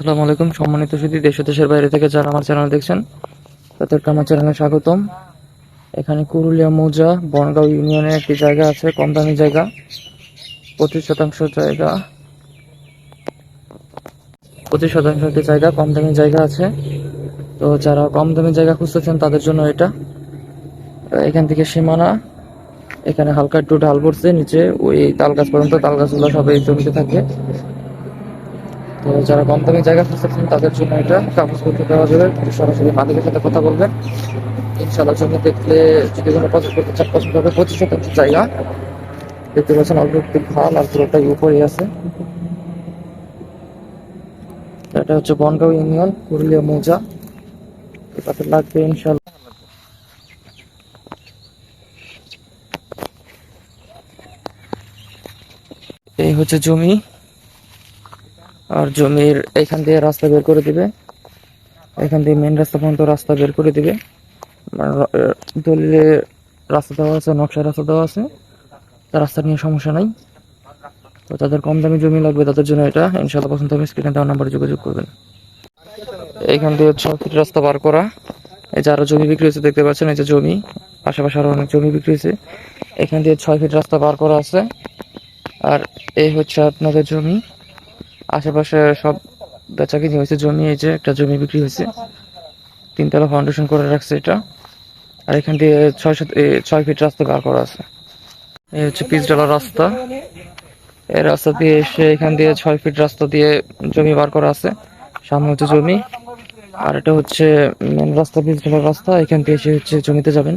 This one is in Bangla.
আসসালামু আলাইকুম। সম্মানিত সুদী দেশ দেশের বাইরে থেকে যারা আমার চ্যানেল দেখছেন, তাদেরকে আমার চ্যানেলে স্বাগতম। এখানে কুরুলিয়া মৌজা বনগাঁও ইউনিয়নের একটি জায়গা আছে, কম দামি জায়গা, পঁচিশ শতাংশ জায়গা। পঁচিশ শতাংশ একটি জায়গা, কম দামি জায়গা আছে। তো যারা কম দামি জায়গা খুঁজতেছেন, তাদের জন্য এটা। এখান থেকে সীমানা, এখানে হালকা একটু ঢাল পড়ছে, নিচে ওই তাল গাছ পর্যন্ত তাল গাছগুলো সব জমিতে থাকে। তো যারা দামি জায়গা খুঁজতেছেন তাদের জন্য এটা কাগজপত্র দেওয়া যাবে। সরাসরি মালিকের সাথে কথা বলবেন। ইনশাল্লাহ জমি দেখলে যদি কোনো পছন্দ করতে চান, পছন্দ হবে পঁচিশ শতাংশ জায়গা। দেখতে পাচ্ছেন অল্প একটু খাল আর পুরোটাই উপরে আছে। এটা হচ্ছে বনগাঁও ইউনিয়ন, পুরুলিয়া মৌজা। এটাতে লাগবে ইনশাল্লাহ এই হচ্ছে জমি। আর জমির এখান দিয়ে রাস্তা বের করে দিবে। এখান দিয়ে মেন রাস্তা পর্যন্ত রাস্তা বের করে দিবে। মানে দলিলে রাস্তা দেওয়া আছে নকশা রাস্তা দেওয়া আছে। রাস্তা নিয়ে সমস্যা নাই। তো তাদের কম দামি জমি লাগবে, তাদের জন্য এটা। ইনশাল্লাহ পছন্দ হবে স্ক্রিনে দেওয়ার নাম্বারে যোগাযোগ করবেন। এইখান দিয়ে ছ ফিট রাস্তা বার করা। এই যে আরও জমি বিক্রি হয়েছে, দেখতে পাচ্ছেন? এই যে জমি। আশেপাশে আরও অনেক জমি বিক্রি হয়েছে। এখান দিয়ে ছয় ফিট রাস্তা বার করা আছে। আর এই হচ্ছে আপনাদের জমি। আশেপাশে সব বেচা কিনি হয়েছে, জমি এই যে একটা জমি বিক্রি হয়েছে। তিনতলা ফাউন্ডেশন করে রাখছে এটা। আর এখান দিয়ে ছয় ছয় ফিট রাস্তা বার করা আছে। এই হচ্ছে পিচ ডালা রাস্তা। এই রাস্তা দিয়ে এসে এখান দিয়ে ছয় ফিট রাস্তা দিয়ে জমি বার করা আছে। সামনে হচ্ছে জমি। আর এটা হচ্ছে মেন রাস্তা, পিচ ডালার রাস্তা। এখান দিয়ে এসে হচ্ছে জমিতে যাবেন।